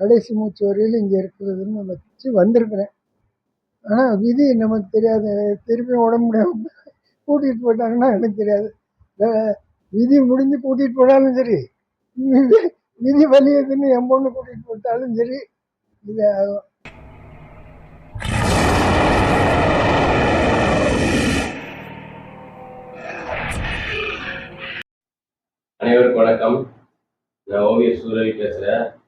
கடைசி மூச்சு வரையிலும் இங்கே இருக்கிறதுன்னு வச்சு வந்திருக்கிறேன். ஆனால் விதி நமக்கு தெரியாது. திருப்பி உடம்பு முடியாம கூட்டிகிட்டு போயிட்டாங்கன்னா எனக்கு தெரியாது. விதி முடிஞ்சு கூட்டிகிட்டு போனாலும் சரி விதி- விதி வலியதுன்னு என் பொண்ணு கூட்டிகிட்டு போட்டாலும் சரி இது ஆகும். அனைவருக்கும் வணக்கம். நான் ஓவியர் சூரவி பேசுகிறேன்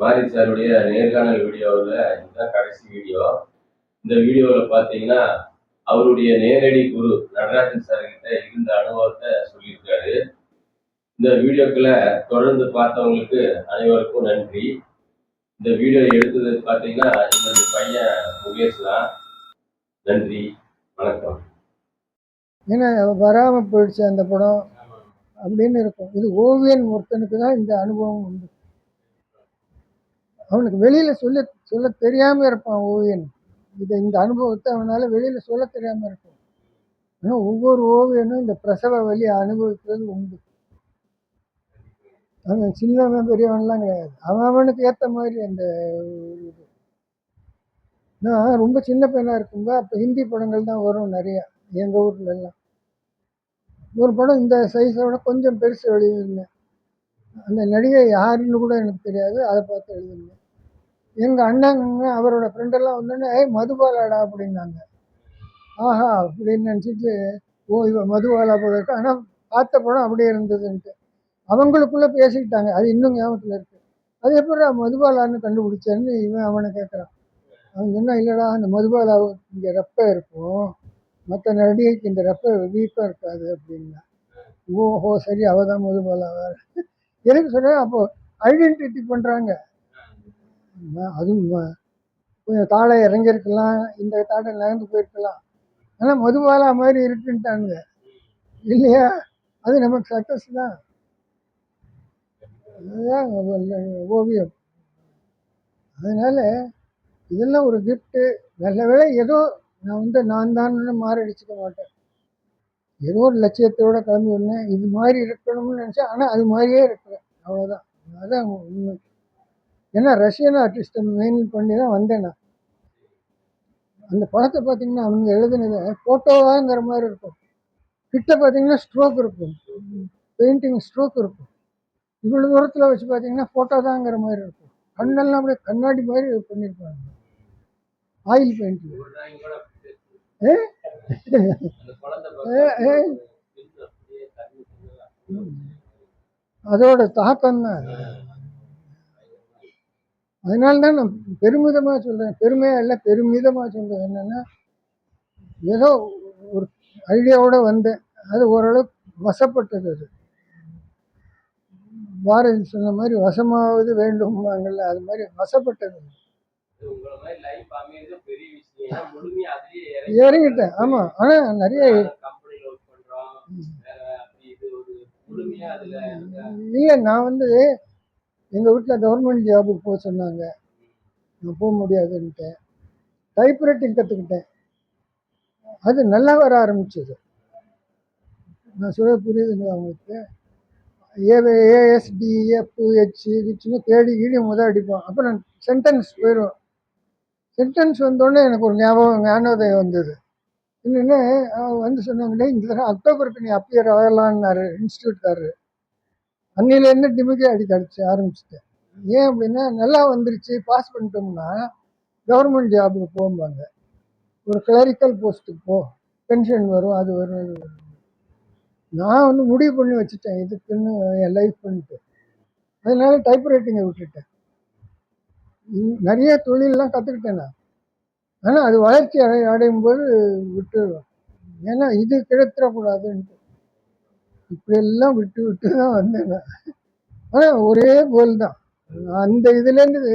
மாரி சாருடைய நேர்காணல் வீடியோவில் இதுதான் கடைசி வீடியோ. இந்த வீடியோவில் பார்த்தீங்கன்னா அவருடைய நேரடி குரு நடராஜன் சார் கிட்ட இருந்த அனுபவத்தை சொல்லியிருக்காரு. இந்த வீடியோக்களை தொடர்ந்து பார்த்தவங்களுக்கு அனைவருக்கும் நன்றி. இந்த வீடியோ எடுத்தது பார்த்தீங்கன்னா என்னுடைய பையன் முகேஷ் தான். நன்றி வணக்கம். ஏன்னா வராமல் போயிடுச்சு அந்த படம். அப்படின்னு இருக்கும். இது ஓவியன் ஒருத்தனுக்கு தான் இந்த அனுபவம் உண்டு. அவனுக்கு வெளியில சொல்ல சொல்ல தெரியாம இருப்பான் ஓவியன். இதை இந்த அனுபவத்தை அவனால வெளியில சொல்ல தெரியாம இருக்கும் ஆனால் ஒவ்வொரு ஓவியனும் இந்த பிரசவ வலி அனுபவிக்கிறது உண்டு. அவன் சின்னவன் பெரியவன்லாம் கிடையாது. அவன் அவனுக்கு ஏற்ற மாதிரி அந்த இது. நான் ரொம்ப சின்ன பையனாக இருக்கும்போது அப்போ ஹிந்தி படங்கள் தான் வரும் நிறையா எங்கள் ஊர்ல எல்லாம் ஒரு படம் இந்த சைஸோட கொஞ்சம் பெருசு வெளியிருந்தேன் அந்த நடிகை யாருன்னு கூட எனக்கு தெரியாது. அதை பார்த்து எழுதியிருந்தேன் எங்கள் அண்ணங்க அவரோட ஃப்ரெண்டெல்லாம் வந்தோடனே ஏய் மதுபாலாடா அப்படின்னாங்க. ஆஹா அப்படின்னு நினச்சிட்டு ஓ இவ மதுபாலா போல இருக்கு? ஆனால் பார்த்த படம் அப்படியே இருந்ததுன்ட்டு. அவங்களுக்குள்ளே பேசிக்கிட்டாங்க. அது இன்னும் ஞாபகத்தில் இருக்குது அது எப்படி மதுபாலான்னு கண்டுபிடிச்சேன்னு இவன் அவனை கேட்குறான் அவன் சொன்னா இல்லைடா அந்த மதுபாலாவுக்கு இங்கே ரெப்பை இருக்கும். மற்ற நடிகைக்கு இந்த ரெப்பை வீக்கம் இருக்காது அப்படின்னா. ஓஹோ சரி அவள் தான் மதுபாலா வேற. எனக்கு சொல்கிறேன் அப்போ ஐடென்டிட்டி பண்ணுறாங்க அதுவும் கொஞ்சம் தாழை இறங்கியிருக்கலாம். இந்த தாடை நகர்ந்து போயிருக்கலாம். ஆனால் மதுபாலா மாதிரி இருக்குன்ட்டாங்க இல்லையா? அது நமக்கு சக்ஸஸ் தான். அதுதான் ஓவியம். அதனால இதெல்லாம் ஒரு கிஃப்ட்டு நல்ல வேலை ஏதோ நான் வந்து நான் தான் மாறடிச்சுக்க மாட்டேன். ஏதோ ஒரு லட்சியத்தோட கிளம்பி வந்தேன். இது மாதிரி இருக்கணும்னு நினச்சேன். ஆனால் அது மாதிரியே இருக்கிறேன் அவ்வளோதான் அதுதான் உண்மை. ஏன்னா ரஷ்யன் ஆர்டிஸ்ட்டை மெயின் பண்ணி தான் வந்தேன் நான். அந்த படத்தை பார்த்தீங்கன்னா அவங்க எழுதுனது ஃபோட்டோவாங்கிற மாதிரி இருக்கும். கிட்ட பார்த்தீங்கன்னா ஸ்ட்ரோக் இருக்கும். பெயிண்டிங் ஸ்ட்ரோக் இருக்கும். இவ்வளோ தூரத்தில் வச்சு பார்த்தீங்கன்னா ஃபோட்டோ தாங்கிற மாதிரி இருக்கும். கண்ணெல்லாம் அப்படியே கண்ணாடி மாதிரி பண்ணியிருப்பாங்க ஆயில் பெயிண்டிங் ஏ? அதோட தாக்கம் தான் அதனால்தான் நான் பெருமிதமாக சொல்கிறேன் பெருமையாக இல்லை பெருமிதமாக சொல்றது என்னென்னா ஏதோ ஒரு ஐடியாவோட வந்தேன். அது ஓரளவுக்கு வசப்பட்டது அது. பாரதி சொன்ன மாதிரி வசமாவது வேண்டும்பாங்கல்ல அது மாதிரி வசப்பட்டது இறங்கிட்டேன் ஆமாம் ஆனால் நிறைய இல்லை நான் வந்து எங்கள் வீட்டில் கவர்மெண்ட் ஜாபுக்கு போக சொன்னாங்க. நான் போக முடியாதுன்ட்டேன் டைப்ரைட்டிங் கற்றுக்கிட்டேன் அது நல்லா வர ஆரம்பிச்சது. நான் சொல்ல புரியுதுங்களா உங்களுக்கு? ஏ ஏஎஸ்டிஎஃப் ஹெச் ஹெச்னு தேடி கீடி முத அடிப்போம். அப்புறம் சென்டென்ஸ் போயிடும் சென்டென்ஸ் வந்தோடனே எனக்கு ஒரு ஞாபகம் ஞானோதயம் வந்தது. இன்னொன்று வந்து சொன்னாங்கன்னா இந்த தடவை அக்டோபருக்கு நீ அப்பியர் ஆகலான்னாரு இன்ஸ்டியூட்காரரு அன்னிலேருந்து டிமிக்கி அடிக்க அடிச்சு ஆரம்பிச்சிட்டேன். ஏன் அப்படின்னா நல்லா வந்துருச்சு பாஸ் பண்ணிட்டோம்னா கவர்மெண்ட் ஜாபுக்கு போகும்பாங்க ஒரு கிளரிக்கல் போஸ்ட்டுக்கு போ பென்ஷன் வரும் அது வரும் இது வரும். நான் வந்து முடிவு பண்ணி வச்சுட்டேன் இதுக்குன்னு என் லைஃப் பண்ணிட்டு அதனால டைப்ரைட்டிங்கை விட்டுட்டேன். நிறைய தொழிலெலாம் கற்றுக்கிட்டேன் நான். ஆனால் அது வளர்ச்சி அடை அடையும் போது விட்டுருவேன். ஏன்னா இது கிடத்திடக்கூடாதுன்ட்டு. இப்படியெல்லாம் விட்டு விட்டு தான் வந்தேன் நான். ஆனால் ஒரே போல் தான். அந்த இதுலேருந்து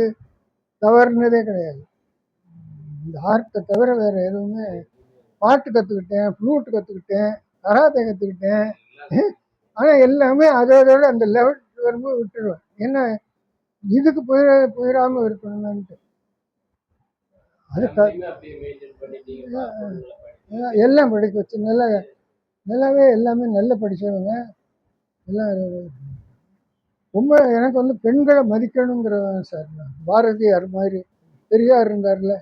தவறுனதே கிடையாது. இந்த ஆர்ட்டை தவிர வேறு எதுவுமே. பாட்டு கற்றுக்கிட்டேன் ஃப்ளூட் கற்றுக்கிட்டேன் கராத்தே கற்றுக்கிட்டேன் ஆனால் எல்லாமே அதோட அந்த லெவல் வரும்போது விட்டுருவேன். ஏன்னா இதுக்கு போயிட போயிடாமல் இருக்கணும்னுட்டு. அது. எல்லாம் படிக்க வச்சு நல்லா நல்லாவே எல்லாமே நல்லா படித்தவங்க எல்லாம் ரொம்ப எனக்கு வந்து பெண்களை மதிக்கணுங்கிறவன் சார் நான். பாரதியார் மாதிரி பெரியார் இருந்தார்ல.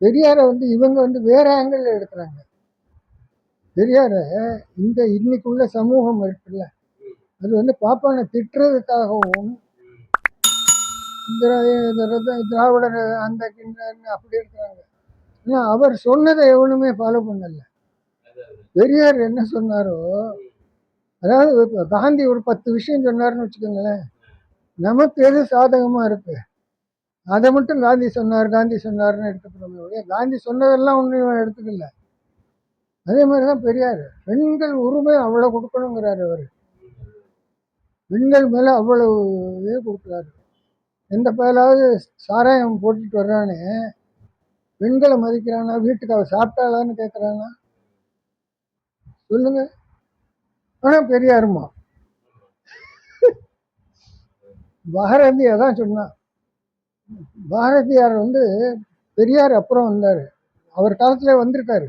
பெரியாரை வந்து இவங்க வந்து வேற ஆங்கிள் எடுக்கிறாங்க. பெரியாரை இந்த இன்னைக்குள்ள சமூகம் இருக்குல்ல. அது வந்து பாப்பானை திட்டுறதுக்காகவும் திராவிடர் அந்த கிண்டர்னு அப்படி இருக்கிறாங்க. ஆனால் அவர் சொன்னதை எவனுமே ஃபாலோ பண்ணல. பெரியார் என்ன சொன்னாரோ அதாவது இப்போ காந்தி ஒரு பத்து விஷயம் சொன்னார்னு வச்சுக்கோங்களேன். நமக்கு எது சாதகமாக இருக்கு? அதை மட்டும் காந்தி சொன்னார் காந்தி சொன்னார்னு எடுத்துக்கிறோமே ஒழிய காந்தி சொன்னதெல்லாம் ஒன்றும் எடுத்துக்கல. அதே மாதிரி தான் பெரியார். பெண்கள் உரிமை அவ்வளோ கொடுக்கணுங்கிறாரு அவர். பெண்கள் மேலே அவ்வளவு இது கொடுக்குறாரு. எந்த பயலாவது சாராயம் போட்டுட்டு வர்றானே. பெண்களை மதிக்கிறானா? வீட்டுக்கு சாப்பிட்டாளான்னு கேட்குறானா சொல்லுங்க. ஆனால் பெரியாருமா பாரதி அதான் சொன்னான். பாரதியார் வந்து பெரியார் அப்புறம் வந்தார். அவர் காலத்தில் வந்திருக்காரு.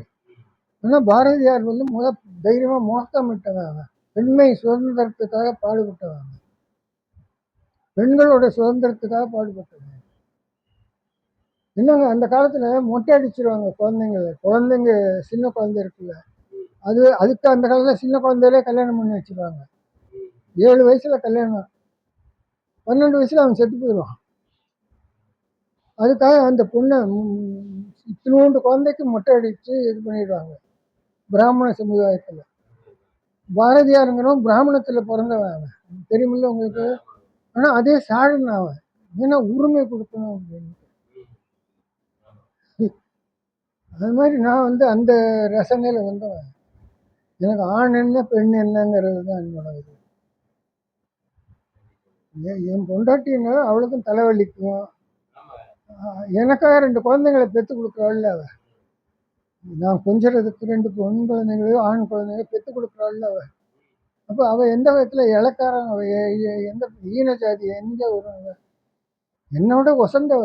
ஆனால் பாரதியார் வந்து முத தைரியமாக முழக்கமிட்டவன் அவன். பெண்மை சுதந்திரத்துக்காக பாடுபட்டவன் பெண்களோட சுதந்திரத்துக்காக பாடுபட்டது. என்னங்க அந்த காலத்தில் மொட்டை அடிச்சிருவாங்க குழந்தைங்கள. குழந்தைங்க சின்ன குழந்தை இருக்குல்ல. அது அதுக்கு அந்த காலத்தில் சின்ன குழந்தையிலே கல்யாணம் பண்ணி வச்சிருவாங்க. ஏழு வயசில் கல்யாணம். பன்னெண்டு வயசில் அவன் செத்து போயிடுவான். அதுக்காக அந்த பொண்ணை இத்தனை இத்தினூண்டு குழந்தைக்கு மொட்டை அடித்து இது பண்ணிடுவாங்க. பிராமண சமுதாயத்தில். பாரதியாருங்கிறவன் பிராமணத்தில் பிறந்தவன் அவன். தெரியுமில்ல உங்களுக்கு? ஆனால் அதே சாழன் அவன் ஏன்னா உரிமை கொடுக்கணும் அப்படின்னு. அது மாதிரி நான் வந்து அந்த ரசனையில் வந்தவன் எனக்கு ஆண் என்ன பெண் என்னங்கிறது தான் என்னோட இது. என் என் பொண்டாட்டின்னா அவளுக்கும் தலைவலிக்கும். எனக்காக ரெண்டு குழந்தைங்களை பெற்று கொடுக்குறாள்ல அவ. நான் கொஞ்சறதுக்கு ரெண்டு பெண் குழந்தைங்களையோ ஆண் குழந்தைங்களோ பெற்று கொடுக்குறாள் அவ. அப்போ அவள் எந்த விதத்தில் இலக்காரன்? எந்த ஈன ஜாதி எந்த ஒரு என்னோட ஒசந்தவ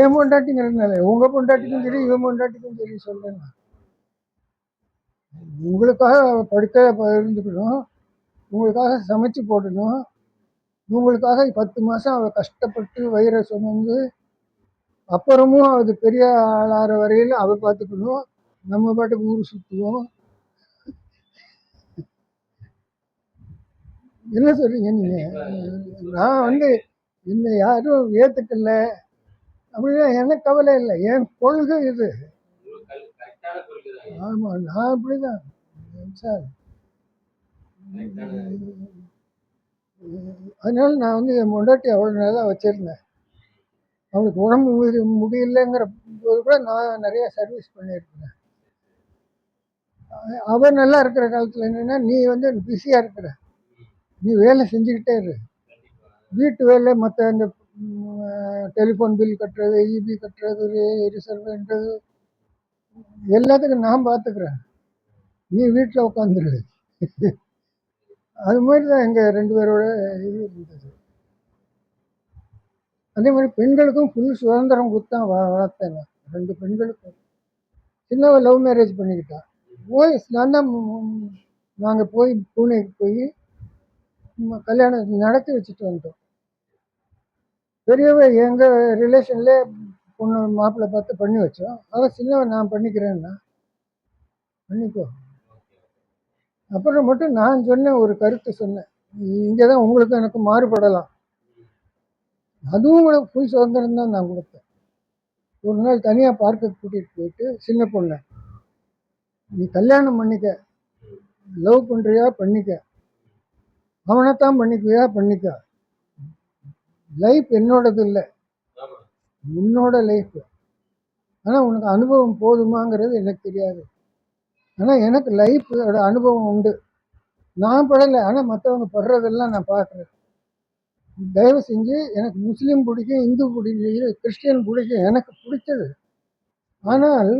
ஏன் பொண்டாட்டிங்கிறதுனால உங்க பொண்டாட்டிக்கும் சரி இவன் பொண்டாட்டிக்கும் சரி சொல்றேன் நான். உங்களுக்காக படுக்க இருந்துக்கணும். உங்களுக்காக சமைச்சு போடணும். உங்களுக்காக பத்து மாதம் அவள் கஷ்டப்பட்டு வயிறை சுமந்து அப்புறமும் அது பெரிய ஆளாகிற வரையில் அவள் பார்த்துக்கணும் நம்ம பாட்டுக்கு ஊர் சுற்றுவோம் என்ன சொல்றீங்க நீங்கள் நான் வந்து என்னை யாரும் ஏற்றுக்கல அப்படின்னா எனக்கு கவலை இல்லை. என் கொள்கை இது. ஆமாம் நான் அப்படிதான். சார். அதனால நான் வந்து என் முண்டாட்டி அவ்வளோ நேரம் வச்சுருந்தேன். அவளுக்கு உடம்பு முடி முடியலங்கிற போது கூட நான் நிறைய சர்வீஸ் பண்ணியிருக்கிறேன். அவர் நல்லா இருக்கிற காலத்தில் என்னென்னா நீ வந்து பிஸியாக இருக்கிற. நீ வேலை செஞ்சுக்கிட்டே இரு. வீட்டு வேலை மற்ற அந்த டெலிஃபோன் பில் கட்டுறது இபி கட்டுறது ரிசர்வ்ன்றது எல்லாத்துக்கும் நான் பார்த்துக்கிறேன். நீ வீட்டில் உட்காந்துரு அது மாதிரி தான் எங்கள் ரெண்டு பேரோட இது இருந்தது. அதே மாதிரி பெண்களுக்கும் ஃபுல் சுதந்திரம் கொடுத்தான் வ வளர்த்தேன் நான். ரெண்டு பெண்களுக்கும். சின்னவ லவ் மேரேஜ் பண்ணிக்கிட்டான் போய் நான் தான் நாங்கள் போய் பூனேக்கு போய் கல்யாணம் நடத்தி வச்சுட்டு வந்துட்டோம். பெரியவ எங்கள் ரிலேஷன்லே பொண்ணு மாப்பிள்ளை பார்த்து பண்ணி வச்சோம். அவள் சின்னவன் நான் பண்ணிக்கிறேன்னா பண்ணிக்கோ. அப்புறம் மட்டும் நான் சொன்னேன் ஒரு கருத்து சொன்னேன். இங்கே தான் உங்களுக்கு எனக்கு மாறுபடலாம். அதுவும் உங்களுக்கு ஃபுல் சுதந்திரம் தான் நான் கொடுத்தேன். ஒரு நாள் தனியாக பார்க்க கூட்டிகிட்டு போயிட்டு சின்ன பொண்ணை நீ கல்யாணம் பண்ணிக்க லவ் பண்ணுறியா பண்ணிக்க. அவனைத்தான் பண்ணிக்குவியா? பண்ணிக்க. லைஃப் என்னோடது இல்லை. உன்னோட லைஃப் ஆனால் உனக்கு அனுபவம் போதுமாங்கிறது எனக்கு தெரியாது. ஆனால் எனக்கு லைஃபோட அனுபவம் உண்டு. நான் படலை. ஆனால் மற்றவங்க படுறதெல்லாம் நான் பார்க்குறேன் தயவு செஞ்சு எனக்கு முஸ்லீம் பிடிக்கும் இந்து பிடிக்கும் கிறிஸ்டியன் பிடிக்கும் எனக்கு பிடிச்சது. ஆனால்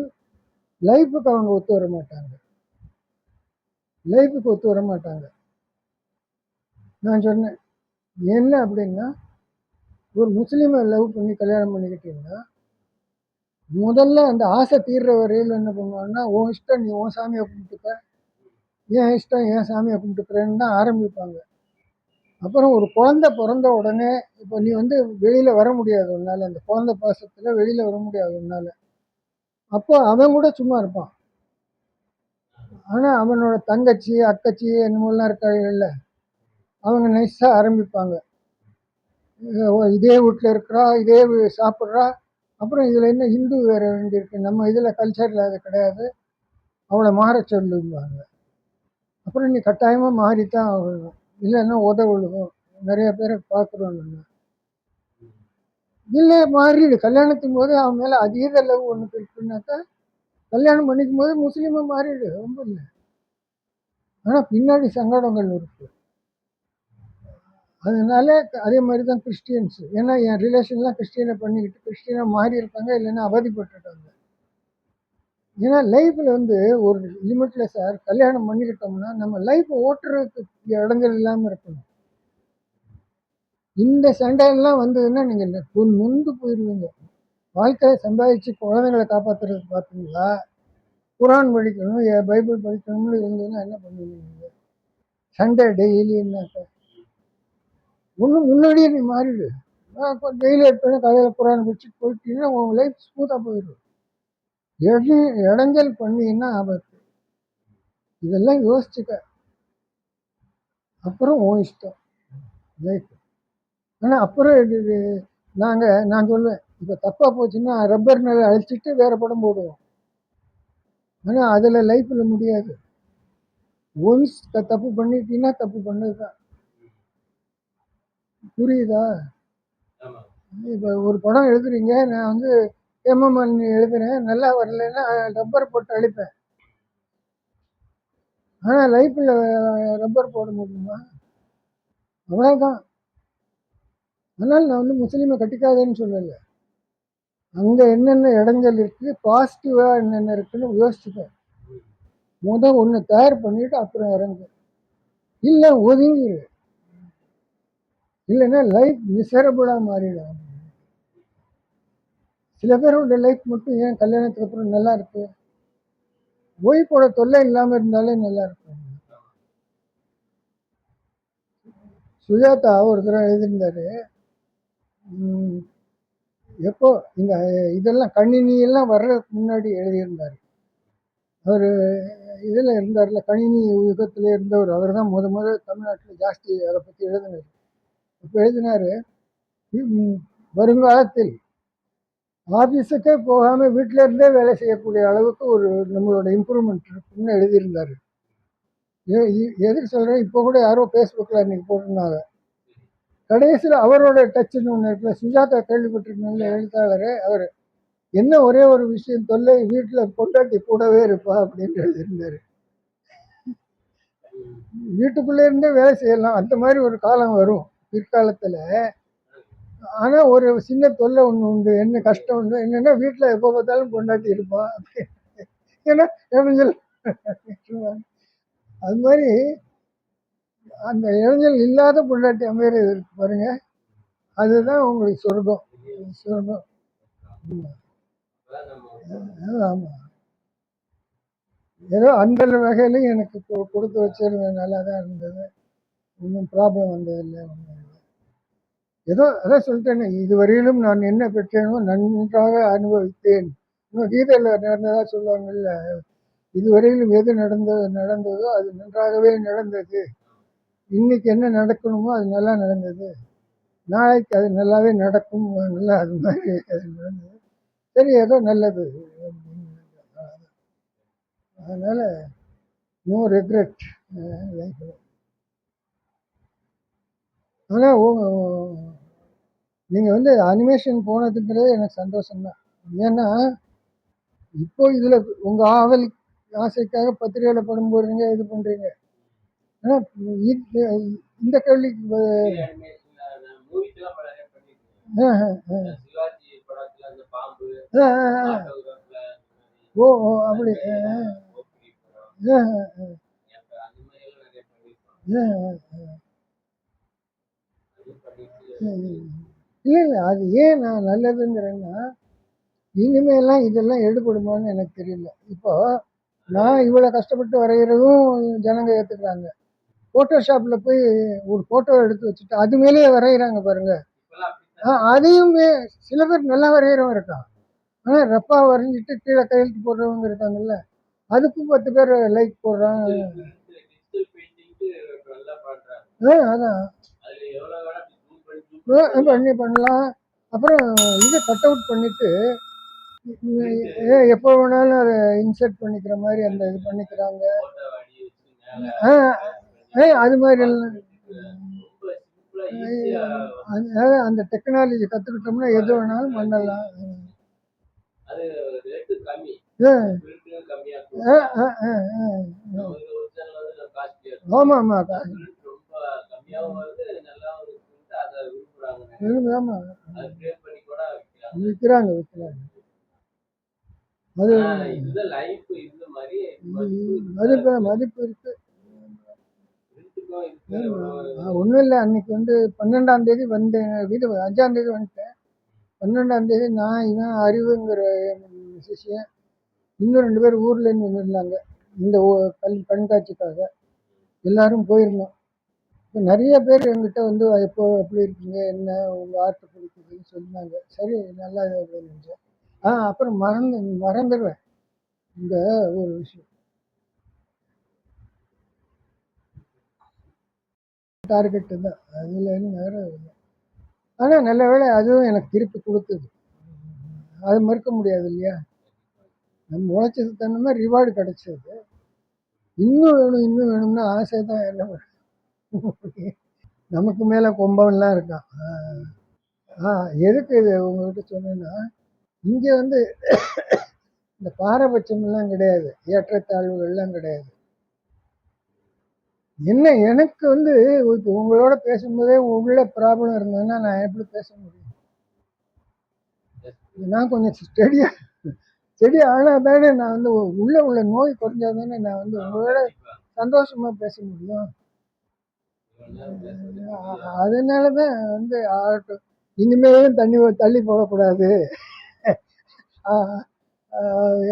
லைஃபுக்கு அவங்க ஒத்து வர மாட்டாங்க. லைஃபுக்கு ஒத்து வர மாட்டாங்க. நான் சொன்னேன் என்ன அப்படின்னா ஒரு முஸ்லீமை லவ் பண்ணி கல்யாணம் பண்ணிக்கிட்டீங்கன்னா முதல்ல அந்த ஆசை தீர்ற வரையில் என்ன பண்ணுவாங்கன்னா உன் இஷ்டம் நீ உன் சாமியை கும்பிட்டுக்க. என் இஷ்டம் என் சாமியை கும்பிட்டுக்கிறேன்னு தான் ஆரம்பிப்பாங்க. அப்புறம் ஒரு குழந்தை பிறந்த உடனே இப்போ நீ வந்து வெளியில் வர முடியாது உன்னால். அந்த குழந்தை பாசத்தில் வெளியில் வர முடியாது உன்னால். அப்போ அவன் கூட சும்மா இருப்பான். ஆனால் அவனோட தங்கச்சி அக்கச்சி என்னமோலாம் இருக்காங்கல்ல அவங்க நைஸாக ஆரம்பிப்பாங்க. இதே வீட்டில் இருக்கிறா இதே சாப்பிட்றா. அப்புறம் இதில் என்ன ஹிந்து வேறு வேண்டியிருக்கு நம்ம இதில் கல்ச்சரில் அது கிடையாது. அவளை மாற சொல்லுவாங்க அப்புறம் நீ கட்டாயமாக மாறித்தான் ஆகணும். இல்லைன்னா உத நிறைய பேரை பார்க்குறோம் நம்ம. இல்லை மாறிடு கல்யாணத்துக்கும் போது அவன் மேலே அதீத அளவு ஒன்று இருக்குன்னாக்கா கல்யாணம் பண்ணிக்கும் போது முஸ்லீமாக மாறிடு. ரொம்ப இல்லை. ஆனால் பின்னாடி சங்கடங்கள் இருக்குது அதனால அதே மாதிரி தான் கிறிஸ்டியன்ஸ் ஏன்னா என் ரிலேஷன்லாம் கிறிஸ்டியனை பண்ணிக்கிட்டு கிறிஸ்டியனாக மாறி இருப்பாங்க இல்லைன்னா அவதிப்பட்டுட்டாங்க. ஏன்னா லைஃப்பில் வந்து ஒரு லிமிட்டில் சார் கல்யாணம் பண்ணிக்கிட்டோம்னா நம்ம லைஃப்பை ஓட்டுறதுக்கு இடங்கள் இல்லாமல் இருக்கணும். இந்த சண்டையெல்லாம் வந்ததுன்னா நீங்கள் நொந்து போயிடுவீங்க வாழ்க்கையை சம்பாதிச்சு குழந்தைங்களை காப்பாற்றுறது பார்த்தீங்களா குரான் படிக்கணும் ஏ- பைபிள் படிக்கணும்னு இருந்ததுன்னா என்ன பண்ணுவீங்க சண்டை டெய்லி டெய்லின்னாக்கா ஒன்றும் முன்னாடியே நீ மாறிடு. இப்போ டெய்லி எடுத்தோடனே கதையில் புராணம் படிச்சுட்டு போயிட்டீங்கன்னா உன் லைஃப் ஸ்மூத்தாக போயிடும். எடு இடைஞ்சல் பண்ணீங்கன்னா ஆபத்து. இதெல்லாம் யோசிச்சுக்க. அப்புறம் உன் இஷ்டம். லைஃப் ஆனால் அப்புறம் இது நாங்கள் நான் சொல்லுவேன். இப்போ தப்பாக போச்சுன்னா ரப்பர் நிலை அழிச்சிட்டு வேறு படம் போடுவோம். ஆனால் அதில் லைஃப்பில் முடியாது. ஒன்ஸ் தப்பு பண்ணிட்டீங்கன்னா தப்பு பண்ணது தான் புரியுதா? இப்போ ஒரு படம் எழுதுறீங்க நான் வந்து எம்எம்என் எழுதுறேன் நல்லா வரலைன்னா ரப்பர் போட்டு அழிப்பேன். ஆனால் லைஃப்பில் ரப்பர் போட முடியுமா? அவ்வளோதான் ஆனால் நான் வந்து முஸ்லீமை கட்டிக்காதேன்னு சொல்லலை. அங்கே என்னென்ன இடைஞ்சல் இருக்குது பாசிட்டிவாக என்னென்ன இருக்குன்னு யோசிச்சுப்பேன். முத ஒன்று தயார் பண்ணிட்டு அப்புறம் இறங்கு. இல்லை ஒதுங்கிரு. இல்லைன்னா லைஃப் மிசரபுளாக மாறிடும். சில பேரோட லைஃப் மட்டும் ஏன் கல்யாணத்துக்கு அப்புறம் நல்லா இருக்கு? ஒய்ஃபோட தொல்லை இல்லாமல் இருந்தாலே நல்லா இருக்கும். சுஜாதா ஒரு தடவை எழுதியிருந்தாரு. எப்போ? இந்த இதெல்லாம் கணினி எல்லாம் வர்றதுக்கு முன்னாடி எழுதியிருந்தார். அவர் இதில் இருந்தார்ல கணினி யுகத்தில் இருந்தவர். அவர் தான் முத முத தமிழ்நாட்டில் ஜாஸ்தி அதை பற்றி எழுதினார். இப்போ எழுதினாரு வருங்காலத்தில் ஆஃபீஸுக்கே போகாமல் வீட்டில இருந்தே வேலை செய்யக்கூடிய அளவுக்கு ஒரு நம்மளோட இம்ப்ரூவ்மெண்ட் இருக்குன்னு எழுதியிருந்தாரு. எதுக்கு சொல்கிறேன் இப்போ கூட யாரோ ஃபேஸ்புக்கில் அன்றைக்கி போட்டிருந்தாங்க. கடைசியில் அவரோட டச்சுன்னு ஒன்று இருக்குல்ல சுஜாதா கேள்விப்பட்டிருக்கீங்கள எழுத்தாளர் அவர் என்ன ஒரே ஒரு விஷயம் தொல்லை வீட்டில் பொண்டாட்டி கூடவே இருப்பா அப்படின்னு எழுதியிருந்தாரு. வீட்டுக்குள்ளே இருந்தே வேலை செய்யலாம் அந்த மாதிரி ஒரு காலம் வரும். பிற்காலத்தில் ஆனால் ஒரு சின்ன தொல்லை ஒன்று உண்டு. என்ன கஷ்டம் உண்டு. என்னென்னா வீட்டில் எப்போ பார்த்தாலும் பொண்டாட்டி இருப்பான் ஏன்னா இளைஞல் அது மாதிரி அந்த இளைஞல் இல்லாத பொண்டாட்டி அமையிறது இருக்கு பாருங்க. அதுதான் உங்களுக்கு சொர்க்கம். சொர்க்கம். ஆமாம் ஏதோ அந்த வகையிலையும் எனக்கு கொடுத்து வச்சிருந்தேன் நல்லா தான் இருந்தது. ஒன்றும் ப்ராப்ளம் வந்ததில்லை. ஒன்றும் ஏதோ அதான் சொல்லிட்டேனே இதுவரையிலும் நான் என்ன பெற்றேனோ நன்றாக அனுபவித்தேன். இன்னும் கீதையில் நடந்ததாக சொல்லுவாங்கல்ல இதுவரையிலும் எது நடந்தது நடந்ததோ அது நன்றாகவே நடந்தது. இன்னைக்கு என்ன நடக்கணுமோ அது நல்லா நடந்தது. நாளைக்கு அது நல்லாவே நடக்கும் நல்லா அது மாதிரி அது நடந்தது. சரி ஏதோ நல்லது. அதனால் நோ ரெக்ரெட் லைஃப்பில் ஆனால் நீங்கள் வந்து அனிமேஷன் போனதுங்கிறது எனக்கு சந்தோஷம்தான். ஏன்னா இப்போ இதில் உங்கள் ஆவல் ஆசைக்காக பத்திரிகையில் படம் போடுறீங்க இது பண்ணுறீங்க ஆனால் இந்த கேள்விக்கு ப- ஆ, ஆ, ஆ. ஆ, ஆ, ஆ. ஓ ஓ அப்படி ஆ, இல்லை இல்லை அது ஏன் நான் நல்லதுங்கிறேன்னா இனிமேலாம் இதெல்லாம் எடுபடுமான்னு எனக்கு தெரியல. இப்போ நான் இவ்வளோ கஷ்டப்பட்டு வரைகிறதும் ஜனங்க ஏற்றுக்கிறாங்க ஃபோட்டோஷாப்பில் போய் ஒரு ஃபோட்டோ எடுத்து வச்சுட்டு அது மேலேயே வரைகிறாங்க பாருங்க. இப்பெல்லாம் அப்படித்தான். ஆ, அதையுமே சில பேர் நல்லா வரைகிறவன் இருக்கான் ஆனால் ரப்பா வரைஞ்சிட்டு கீழே கையெழுத்து போடுறவங்க இருக்காங்கல்ல அதுக்கும் பத்து பேர் லைக் பண்றாங்க. ஆ, அதான். பண்ணி ஆ, பண்ணி பண்ணலாம். அப்புறம் இது கட் அவுட் பண்ணிட்டு எப்போ வேணாலும் அதை இன்சர்ட் பண்ணிக்கிற மாதிரி அந்த இது பண்ணிக்கிறாங்க. ஆ, ஏ, அது மாதிரி எல்லாம். அந்த டெக்னாலஜி கற்றுக்கிட்டோம்னா எது வேணாலும் பண்ணலாம். ஆ, ஆ, ஆ, ஆ, ஆ. ஆமாம் ஆமாம் கூட விற்கிறாங்க விற்கிறாங்க அது மதிப்பு மதிப்பு இருக்கு. ஒன்றும் இல்லை. அன்னைக்கு வந்து பன்னெண்டாம் தேதி வந்தேன். வீடு அஞ்சாம் தேதி வந்துட்டேன். பன்னெண்டாம் தேதி நான் இவன் அறிவுங்கிற சிஷியன் இன்னும் ரெண்டு பேர் ஊர்ல இருந்து வந்திருந்தாங்க. இந்த கல் கண்காட்சிக்காக. எல்லாரும் போயிருந்தோம். நிறைய பேர் என்கிட்ட வந்து எப்போ எப்படி இருக்கீங்க என்ன உங்கள் ஆர்ட் பிடிக்குதுன்னு சொன்னாங்க. சரி நல்லா இது ஆ அப்புறம் மறந்து மறந்துடுவேன். இந்த ஒரு விஷயம். டார்கெட்டு தான். அதில் வேற இல்லை. ஆனால் நல்ல வேளை அதுவும் எனக்கு திருப்பி கொடுத்தது. அது மறுக்க முடியாது இல்லையா? நம்ம உழைச்சது தகுந்த ரிவார்டு கிடைச்சது. இன்னும் வேணும் இன்னும் வேணும்னா ஆசை தான் என்ன நமக்கு மேலே கும்பம்லாம் இருக்கான் ஆ. எதுக்கு இது உங்ககிட்ட சொன்னேன்னா இங்கே வந்து இந்த பாரபட்சம்லாம் கிடையாது ஏற்றத்தாழ்வுகள்லாம் கிடையாது. என்ன எனக்கு வந்து இப்போ உங்களோட பேசும்போதே உள்ள ப்ராப்ளம் இருந்ததுன்னா நான் எப்படி பேச முடியும்? நான் கொஞ்சம் ஸ்டெடியா ஸ்டெடி ஆனால் தானே நான் வந்து உள்ளே உள்ள உள்ள நோய் குறைஞ்சா தானே நான் வந்து உங்களோட சந்தோஷமா பேச முடியும்? அதனால தான் வந்து ஆகட்டும். இனிமேலும் தண்ணி தள்ளி போகக்கூடாது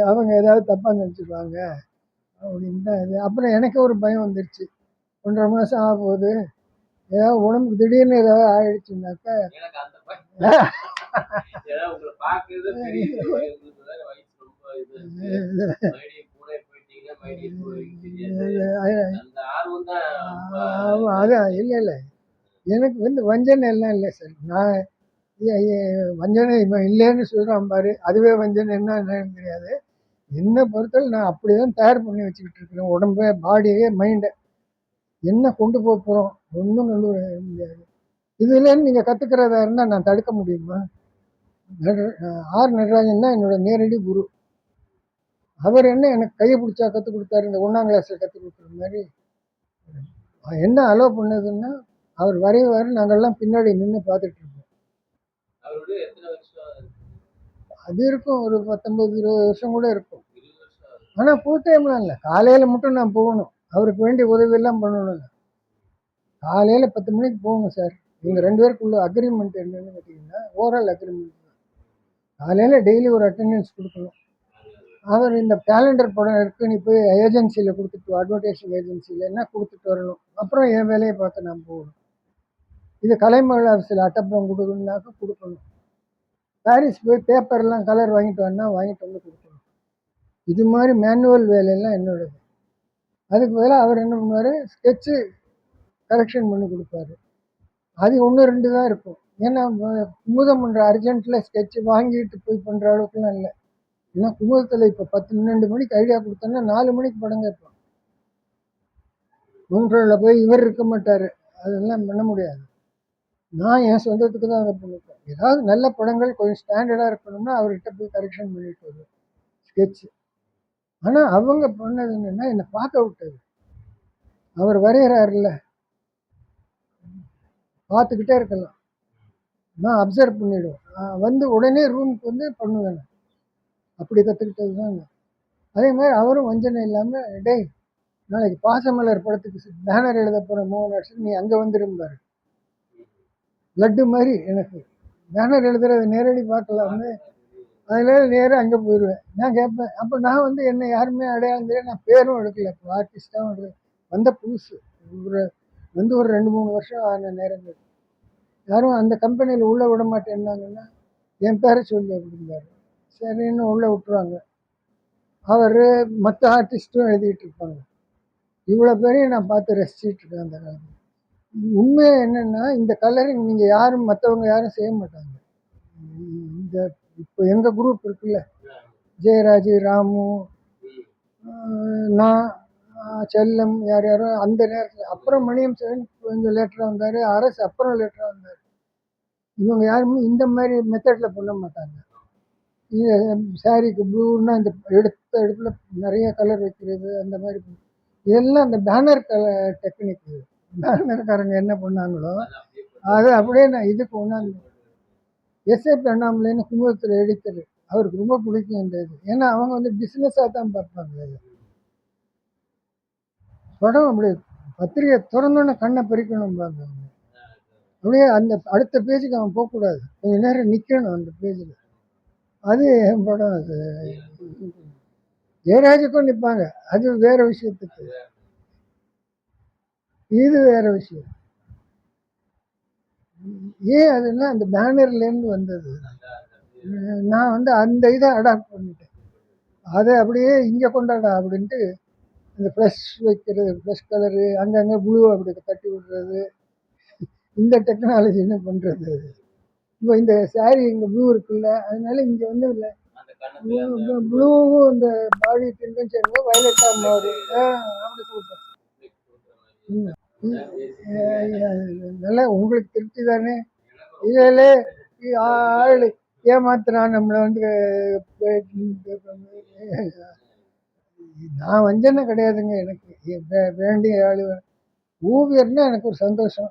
அவங்க ஏதாவது தப்பாக நினச்சிக்குவாங்க அப்படின்னு தான் இது. அப்புறம் எனக்கு ஒரு பயம் வந்துருச்சு. ஒன்றரை மாதம் ஆக போகுது ஏதாவது உடம்புக்கு திடீர்னு ஏதாவது ஆயிடுச்சுனாக்கா பார்க்கறது அதான் இல்லை இல்லை எனக்கு வந்து வஞ்சனை எல்லாம் இல்லை சார் நான் வஞ்சனை இவன் இல்லைன்னு சொல்கிறான் பாரு அதுவே வஞ்சனை என்ன என்னன்னு தெரியாது. என்னை பொறுத்தவரை நான் அப்படி தான் தயார் பண்ணி வச்சுக்கிட்டு இருக்கிறேன் உடம்பை பாடியே மைண்டை என்ன கொண்டு போக போகிறோம் ஒன்றும் கொண்டு வர முடியாது. இதுலேருந்து நீங்கள் கற்றுக்கிறதா இருந்தால் நான் தடுக்க முடியுமா? ஆர் நடராஜன் தான் என்னோட நேரடி குரு. அவர் என்ன எனக்கு கையை பிடிச்சா கற்றுக் கொடுத்தாரு இந்த ஒன்றாம் கிளாஸில் கற்றுக் கொடுக்குற மாதிரி. என்ன அலோவ் பண்ணதுன்னா அவர் வரைவார் நாங்கள்லாம் பின்னாடி நின்று பார்த்துட்டு இருப்போம். அது இருக்கும் ஒரு பத்தொம்பது இருபது வருஷம் கூட இருக்கும். ஆனால் ஃபுல் டைம்லாம் இல்லை. காலையில் மட்டும் நான் போகணும். அவருக்கு வேண்டிய உதவியெல்லாம் பண்ணணும் காலையில் பத்து மணிக்கு போகணும் சார் இவங்க ரெண்டு பேருக்குள்ள அக்ரிமெண்ட் என்னன்னு கேட்டிங்கன்னா ஓரல் அக்ரிமெண்ட் காலையில் டெய்லி ஒரு அட்டெண்டன்ஸ் கொடுக்கணும். அவர் இந்த கேலண்டர் படம் இருக்கு நீ போய் ஏஜென்சியில் கொடுத்துட்டு அட்வர்டைஸிங் ஏஜென்சியில் என்ன கொடுத்துட்டு வரணும்? அப்புறம் என் வேலையை பார்த்து நான் போகணும். இது கலைமகள் ஆஃபீஸில் அட்டப்படம் கொடுக்கணுன்னாக்க கொடுக்கணும். பாரிஸ் போய் பேப்பர்லாம் கலர் வாங்கிட்டு வரனா வாங்கிட்டு வந்து கொடுக்கணும். இது மாதிரி மேனுவல் வேலையெல்லாம் என்னோடது. அதுக்கு பதிலாக அவர் என்ன பண்ணுவார்? ஸ்கெட்சு கரெக்ஷன் பண்ணி கொடுப்பாரு. அது ஒன்று ரெண்டு தான் இருக்கும். ஏன்னா குமுதம் பண்ணுற அர்ஜென்ட்டில் ஸ்கெட்சு வாங்கிட்டு போய் பண்ணுற அளவுக்குலாம் இல்லை. ஏன்னா குமுதத்தில் இப்போ பத்து பன்னெண்டு மணிக்கு ஐடியா கொடுத்தோன்னா நாலு மணிக்கு படம் கேட்போம் மூன்றில் போய் இவர் இருக்க மாட்டார். அதெல்லாம் பண்ண முடியாது. நான் என் சொந்தத்துக்கு தான் அதை பண்ணிப்பேன். ஏதாவது நல்ல படங்கள் கொஞ்சம் ஸ்டாண்டர்டாக இருக்கணும்னா அவர்கிட்ட போய் கரெக்ஷன் பண்ணிட்டு வருவேன். ஸ்கெட்சு ஆனால் அவங்க பண்ணது என்னென்னா என்னை பார்க்க விட்டது. அவர் வரைகிறாருல்ல பார்த்துக்கிட்டே இருக்கலாம். நான் அப்சர்வ் பண்ணிவிடுவேன் வந்து உடனே ரூமுக்கு வந்து பண்ணுவேன். அப்படி கற்றுக்கிட்டது தான் அதே மாதிரி அவரும் வஞ்சனை இல்லாமல் டேய் நாளைக்கு பாசமலர் படத்துக்கு பேனர் எழுத போகிற மோகன் அரசு நீ அங்கே வந்துரும்பாரு லட்டு மாதிரி எனக்கு. பேனர் எழுதுறது நேரடி பார்க்கலாமே அதில் நேராக அங்கே போயிடுவேன் நான் கேட்பேன் அப்போ நான் வந்து என்னை யாருமே அடையாளம் தெரியாது நான் பேரும் எடுக்கல. இப்போ ஆர்டிஸ்டாகவும் எடுக்கல வந்த புதுசு. ஒரு வந்து ஒரு ரெண்டு மூணு வருஷம் ஆன நேரங்கள். யாரும் அந்த கம்பெனியில் உள்ளே விட மாட்டேன்னாங்கன்னா என் பேரை சொல்லி அப்படிம்பாரு சரின்னு உள்ளே விட்டுருவாங்க. அவர் மற்ற ஆர்டிஸ்ட்டும் எழுதிட்டு இருப்பாங்க. இவ்வளோ பேரையும் நான் பார்த்து ரசிச்சுட்டு இருக்கேன் அந்த காலத்தில். உண்மையை என்னென்னா இந்த கலரிங் நீங்கள் யாரும் மற்றவங்க யாரும் செய்ய மாட்டாங்க. இந்த இப்போ எங்கள் குரூப் இருக்குல்ல? ஜெயராஜ் ராமு நான் செல்லம் யார் யாரோ அந்த நேரத்தில் அப்புறம் மணியம் செவன் கொஞ்சம் லேட்டராக வந்தார் அரசு அப்புறம் லேட்டராக வந்தார். இவங்க யாருமே இந்த மாதிரி மெத்தடில் பண்ண மாட்டாங்க. சாரிக்கு ப்ளூன்னா இந்த எடுத்த எடுப்பில் நிறைய கலர் வைக்கிறது அந்த மாதிரி இதெல்லாம் அந்த பேனர் கலர் டெக்னிக் பேனர்காரங்க என்ன பண்ணாங்களோ அதை அப்படியே நான் இதுக்கு கொண்டாந்து எஸ்ஏபி அண்ணாமலைன்னு குமுதத்தில் எடித்தர் அவருக்கு ரொம்ப பிடிக்கும் இந்த இது. ஏன்னா அவங்க வந்து பிஸ்னஸாக தான் பார்ப்பாங்க இதை. படம் அப்படி பத்திரிகை திறந்தோன்னே கண்ணை பறிக்கணும் அவங்க அப்படியே அந்த அடுத்த பேஜுக்கு அவன் போகக்கூடாது. கொஞ்ச நேரம் நிற்கணும் அந்த பேஜில் அது என் படம் அது ஜெயராஜுக்கும் நிற்பாங்க அது வேற விஷயத்துக்கு. இது வேற விஷயம். ஏன் அதுன்னா அந்த பேனர்லேருந்து வந்தது. நான் வந்து அந்த இதை அடாப்ட் பண்ணிட்டேன். அதை அப்படியே இங்கே கொண்டாடா அப்படின்ட்டு இந்த ஃப்ளஷ் வைக்கிறது ஃப்ளஷ் கலரு அங்கங்கே ப்ளூ அப்படி தட்டி விடுறது. இந்த டெக்னாலஜி என்ன பண்ணுறது இப்போ இந்த saree இங்கே ப்ளூ இருக்குல்ல அதனால இங்கே வந்து இல்லை ப்ளூவும் இந்த பாடி டிண்டும் சேர்ந்து வயலட்டாக மாறும். அப்படி கொடுப்பேன். நல்லா உங்களுக்கு திருப்தி தானே? இதில் ஆள் ஏமாத்துறான் நம்மளை வந்து நான் வஞ்சனை கிடையாதுங்க எனக்கு. வேண்டிய ஆள். ஓவியர்னா எனக்கு ஒரு சந்தோஷம்.